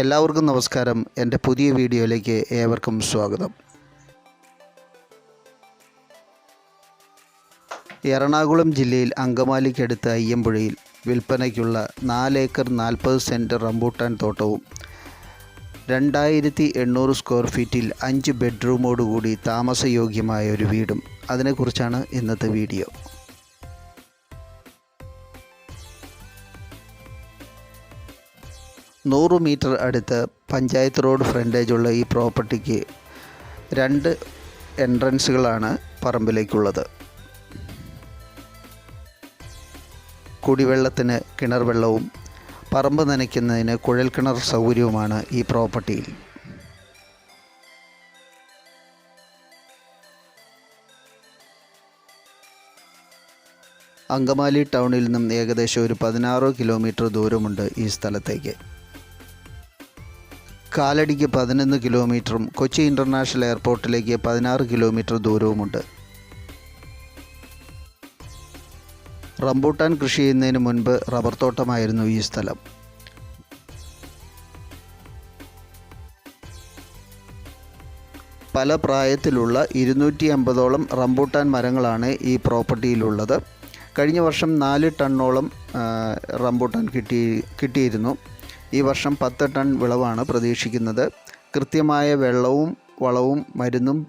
എല്ലാവർക്കും നമസ്കാരം. എന്റെ പുതിയ വീഡിയോയിലേക്ക് ഏവർക്കും സ്വാഗതം. എറണാകുളം ജില്ലയിൽ അങ്കമാലിക്കടുത്ത് അയ്യമ്പുഴയിൽ വിൽപ്പനയ്ക്കുള്ള ഏക്കർ നാൽപ്പത് സെന്റ് റംബൂട്ടാൻ തോട്ടവും രണ്ടായിരത്തി എണ്ണൂറ് സ്ക്വയർ ഫീറ്റിൽ അഞ്ച് ബെഡ്റൂമോടുകൂടി താമസയോഗ്യമായ ഒരു വീടും. അതിനെക്കുറിച്ചാണ് ഇന്നത്തെ വീഡിയോ. നൂറ് മീറ്റർ അടുത്ത് പഞ്ചായത്ത് റോഡ് ഫ്രണ്ടേജുള്ള ഈ പ്രോപ്പർട്ടിക്ക് രണ്ട് എൻട്രൻസുകളാണ് പറമ്പിലേക്കുള്ളത്. കുടിവെള്ളത്തിന് കിണർ വെള്ളവും പറമ്പ് നനയ്ക്കുന്നതിന് കുഴൽക്കിണർ സൗകര്യവുമാണ് ഈ പ്രോപ്പർട്ടിയിൽ. അങ്കമാലി ടൗണിൽ നിന്നും ഏകദേശം ഒരു പതിനാറ് കിലോമീറ്റർ ദൂരമുണ്ട് ഈ സ്ഥലത്തേക്ക്. കാലടിക്ക് പതിനൊന്ന് കിലോമീറ്ററും കൊച്ചി ഇന്റർനാഷണൽ എയർപോർട്ടിലേക്ക് പതിനാറ് കിലോമീറ്റർ ദൂരവുമുണ്ട്. റംബൂട്ടാൻ കൃഷി ചെയ്യുന്നതിന് മുൻപ് റബ്ബർ തോട്ടമായിരുന്നു ഈ സ്ഥലം. പല പ്രായത്തിലുള്ള ഇരുന്നൂറ്റി അമ്പതോളം റംബൂട്ടാൻ മരങ്ങളാണ് ഈ പ്രോപ്പർട്ടിയിലുള്ളത്. കഴിഞ്ഞ വർഷം നാല് ടണ്ണോളം റംബൂട്ടാൻ കിട്ടി കിട്ടിയിരുന്നു. ഈ വർഷം പത്ത് ടൺ വിളവാണ് പ്രതീക്ഷിക്കുന്നത്. കൃത്യമായ വെള്ളവും വളവും മരുന്നും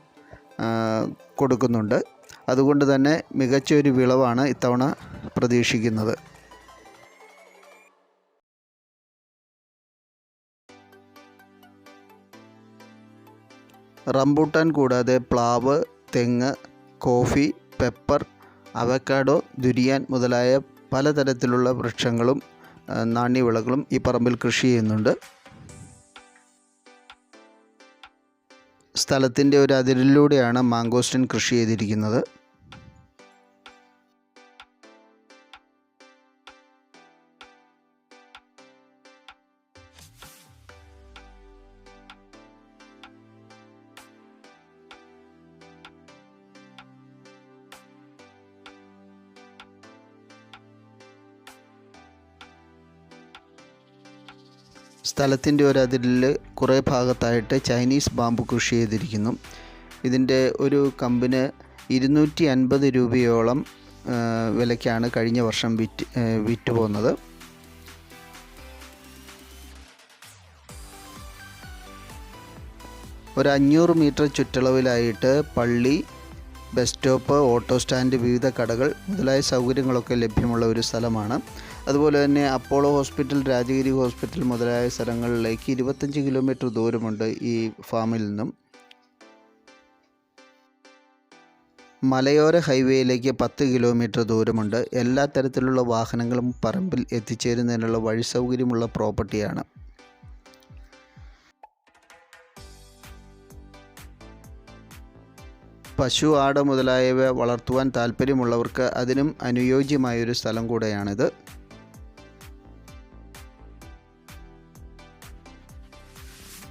കൊടുക്കുന്നുണ്ട്. അതുകൊണ്ട് തന്നെ മികച്ചൊരു വിളവാണ് ഇത്തവണ പ്രതീക്ഷിക്കുന്നത്. റംബൂട്ടാൻ കൂടാതെ പ്ലാവ് തെങ്ങ് കോഫി പെപ്പർ അവക്കാഡോ ദുരിയാൻ മുതലായ പലതരത്തിലുള്ള വൃക്ഷങ്ങളും നാണ്യവിളകളും ഈ പറമ്പിൽ കൃഷി ചെയ്യുന്നുണ്ട്. സ്ഥലത്തിന്റെ ഒരു അതിരിലൂടെയാണ് മാങ്കോസ്റ്റിൻ കൃഷി ചെയ്തിരിക്കുന്നത്. സ്ഥലത്തിന്റെ ഒരു അതിരിൽ കുറേ ഭാഗത്തായിട്ട് ചൈനീസ് ബാമ്പു കൃഷി ചെയ്തിരിക്കുന്നു. ഇതിന്റെ ഒരു കമ്പിന് ഇരുന്നൂറ്റി അൻപത് രൂപയോളം വിലയ്ക്കാണ് കഴിഞ്ഞ വർഷം വിറ്റ് വിറ്റുപോകുന്നത് വിറ്റ് പോകുന്നത് ഒരു അഞ്ഞൂറ് മീറ്റർ ചുറ്റളവിലായിട്ട് പള്ളി ബസ് സ്റ്റോപ്പ് ഓട്ടോ സ്റ്റാൻഡ് വിവിധ കടകൾ മുതലായ സൗകര്യങ്ങളൊക്കെ ലഭ്യമുള്ള ഒരു സ്ഥലമാണ്. അതുപോലെ തന്നെ അപ്പോളോ ഹോസ്പിറ്റൽ രാജഗിരി ഹോസ്പിറ്റൽ മുതലായ സ്ഥലങ്ങളിലേക്ക് ഇരുപത്തഞ്ച് കിലോമീറ്റർ ദൂരമുണ്ട് ഈ ഫാമിൽ നിന്നും. മലയോര ഹൈവേയിലേക്ക് പത്ത് കിലോമീറ്റർ ദൂരമുണ്ട്. എല്ലാ തരത്തിലുള്ള വാഹനങ്ങളും പറമ്പിൽ എത്തിച്ചേരുന്നതിനുള്ള വഴി സൗകര്യമുള്ള പ്രോപ്പർട്ടിയാണ്. പശു ആട് മുതലായവ വളർത്തുവാൻ താല്പര്യമുള്ളവർക്ക് അതിനും അനുയോജ്യമായൊരു സ്ഥലം കൂടെയാണിത്.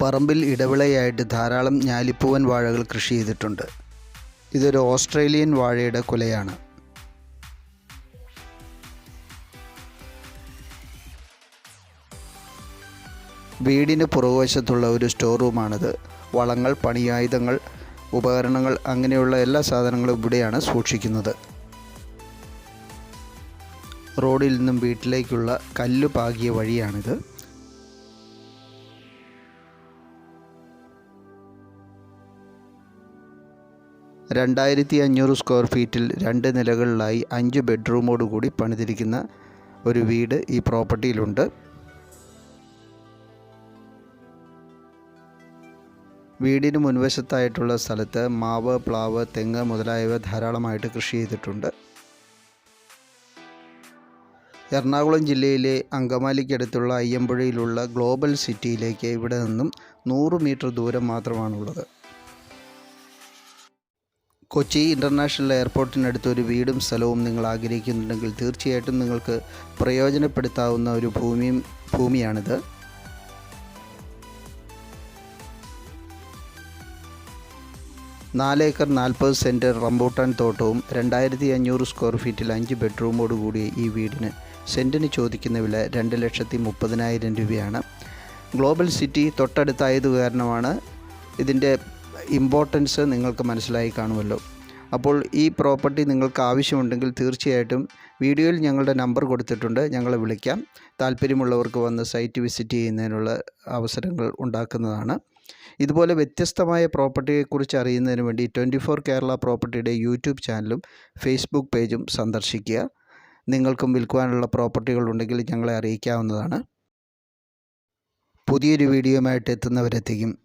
പറമ്പിൽ ഇടവിളയായിട്ട് ധാരാളം ഞാലിപ്പൂവൻ വാഴകൾ കൃഷി ചെയ്തിട്ടുണ്ട്. ഇതൊരു ഓസ്ട്രേലിയൻ വാഴയുടെ കുലയാണ്. വീടിന് പുറകുവശത്തുള്ള ഒരു സ്റ്റോർ റൂമാണിത് വളങ്ങൾ പണിയായുധങ്ങൾ ഉപകരണങ്ങൾ അങ്ങനെയുള്ള എല്ലാ സാധനങ്ങളും ഇവിടെയാണ് സൂക്ഷിക്കുന്നത്. റോഡിൽ നിന്നും വീട്ടിലേക്കുള്ള കല്ല് പാകിയ വഴിയാണിത്. രണ്ടായിരത്തി അഞ്ഞൂറ് സ്ക്വയർ ഫീറ്റിൽ രണ്ട് നിലകളിലായി അഞ്ച് ബെഡ്റൂമോടുകൂടി പണിതിരിക്കുന്ന ഒരു വീട് ഈ പ്രോപ്പർട്ടിയിലുണ്ട് വീടിന് മുൻവശത്തായിട്ടുള്ള സ്ഥലത്ത് മാവ് പ്ലാവ് തെങ്ങ് മുതലായവ ധാരാളമായിട്ട് കൃഷി ചെയ്തിട്ടുണ്ട്. എറണാകുളം ജില്ലയിലെ അങ്കമാലിക്കടുത്തുള്ള അയ്യമ്പുഴയിലുള്ള ഗ്ലോബൽ സിറ്റിയിലേക്ക് ഇവിടെ നിന്നും നൂറ് മീറ്റർ ദൂരം മാത്രമാണുള്ളത്. കൊച്ചി ഇന്റർനാഷണൽ എയർപോർട്ടിനടുത്ത് ഒരു വീടും സ്ഥലവും നിങ്ങൾ ആഗ്രഹിക്കുന്നുണ്ടെങ്കിൽ തീർച്ചയായിട്ടും നിങ്ങൾക്ക് പ്രയോജനപ്പെടുത്താവുന്ന ഒരു ഭൂമിയും ഭൂമിയാണിത്. നാല് ഏക്കർ നാൽപ്പത് സെന്റ് റംബൂട്ടാൻ തോട്ടവും രണ്ടായിരത്തി അഞ്ഞൂറ് സ്ക്വയർ ഫീറ്റിൽ അഞ്ച് ബെഡ്റൂമോട് കൂടിയ ഈ വീടിന് സെന്റിന് ചോദിക്കുന്ന വില രണ്ട് ലക്ഷത്തി മുപ്പതിനായിരം രൂപയാണ്. ഗ്ലോബൽ സിറ്റി തൊട്ടടുത്തായത് കാരണമാണ് ഇതിന്റെ ഇമ്പോർട്ടൻസ് നിങ്ങൾക്ക് മനസ്സിലായി കാണുമല്ലോ. അപ്പോൾ ഈ പ്രോപ്പർട്ടി നിങ്ങൾക്ക് ആവശ്യമുണ്ടെങ്കിൽ തീർച്ചയായിട്ടും വീഡിയോയിൽ ഞങ്ങളുടെ നമ്പർ കൊടുത്തിട്ടുണ്ട്. ഞങ്ങളെ വിളിക്കാം. താല്പര്യമുള്ളവർക്ക് വന്ന് സൈറ്റ് വിസിറ്റ് ചെയ്യുന്നതിനുള്ള അവസരങ്ങൾ ഉണ്ടാക്കുന്നതാണ്. ഇതുപോലെ വ്യത്യസ്തമായ പ്രോപ്പർട്ടിയെക്കുറിച്ച് അറിയുന്നതിന് വേണ്ടി ട്വന്റി ഫോർ കേരള പ്രോപ്പർട്ടിയുടെ യൂട്യൂബ് ചാനലും ഫേസ്ബുക്ക് പേജും സന്ദർശിക്കുക. നിങ്ങൾക്കും വിൽക്കുവാനുള്ള പ്രോപ്പർട്ടികൾ ഉണ്ടെങ്കിൽ ഞങ്ങളെ അറിയിക്കാവുന്നതാണ്. പുതിയൊരു വീഡിയോയുമായിട്ട് എത്തുന്നവരെത്തേക്കും.